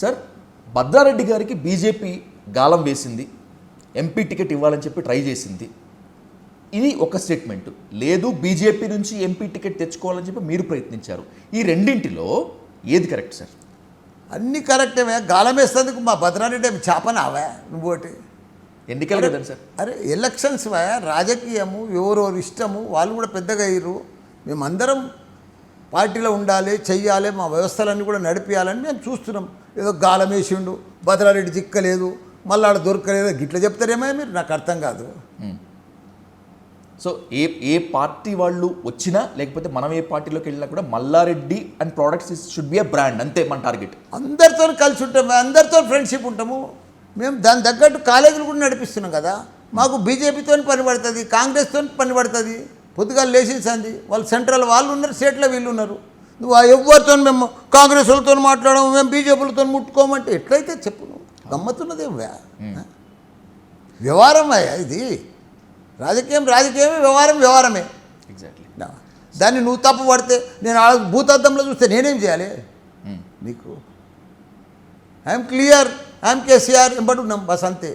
Sir Bhadra Reddy గారికి BJP గాలం వేసింది ఎంపీ టికెట్ ఇవ్వాలని చెప్పి ట్రై చేసింది. ఇది ఒక స్టేట్మెంట్. లేదు బీజేపీ నుంచి ఎంపీ టికెట్ తెచ్చుకోవాలని చెప్పి మీరు ప్రయత్నించారు. ఈ రెండింటిలో ఏది కరెక్ట్ సార్? అన్ని కరెక్టమే గాలం వేస్తేందుకు మా భద్రారెడ్డి చేపనావా నువ్వు ఒకటి ఎన్నికలు కదండి సార్. అరే ఎలక్షన్స్ వా రాజకీయము ఎవరెవరు ఇష్టము వాళ్ళు కూడా పెద్దగా అయ్యారు మేమందరం పార్టీలో ఉండాలి చెయ్యాలి మా వ్యవస్థలన్నీ కూడా నడిపించాలని మేము చూస్తున్నాం. ఏదో గాలం వేసిండు భద్రారెడ్డి చిక్కలేదు మళ్ళీ ఆడ దొరకలేదు గిట్ల చెప్తారేమో మీరు? నాకు అర్థం కాదు. సో ఏ ఏ పార్టీ వాళ్ళు వచ్చినా లేకపోతే మనం ఏ పార్టీలోకి వెళ్ళినా కూడా Malla Reddy and products should be a brand అంతే మన టార్గెట్ అందరితో కలిసి ఉంటాము అందరితో ఫ్రెండ్షిప్ ఉంటాము. మేము దాని తగ్గట్టు కాలేజీలు కూడా నడిపిస్తున్నాం కదా. మాకు బీజేపీతో పని పడుతుంది కాంగ్రెస్తో పని పడుతుంది. పొద్దుగా లేచేసింది వాళ్ళు సెంట్రల్ వాళ్ళు ఉన్నారు స్టేట్లో వీళ్ళు ఉన్నారు. నువ్వు ఎవరితో మేము కాంగ్రెస్ వాళ్ళతో మాట్లాడము మేము బీజేపీలతో ముట్టుకోమంటే ఎట్లయితే చెప్పు నువ్వు. గమ్మత్తున్నది వ్యవహారం అయ్యా ఇది. రాజకీయం రాజకీయమే వ్యవహారం వ్యవహారమే. ఎగ్జాక్ట్లీ దాన్ని నువ్వు తప్పు పడితే నేను ఆ భూతద్దంలో చూస్తే నేనేం చేయాలి? నీకు. ఐఎమ్ క్లియర్ ఐఎమ్ కేసీఆర్ ఎంబడి ఉన్నాం బస్ అంతే.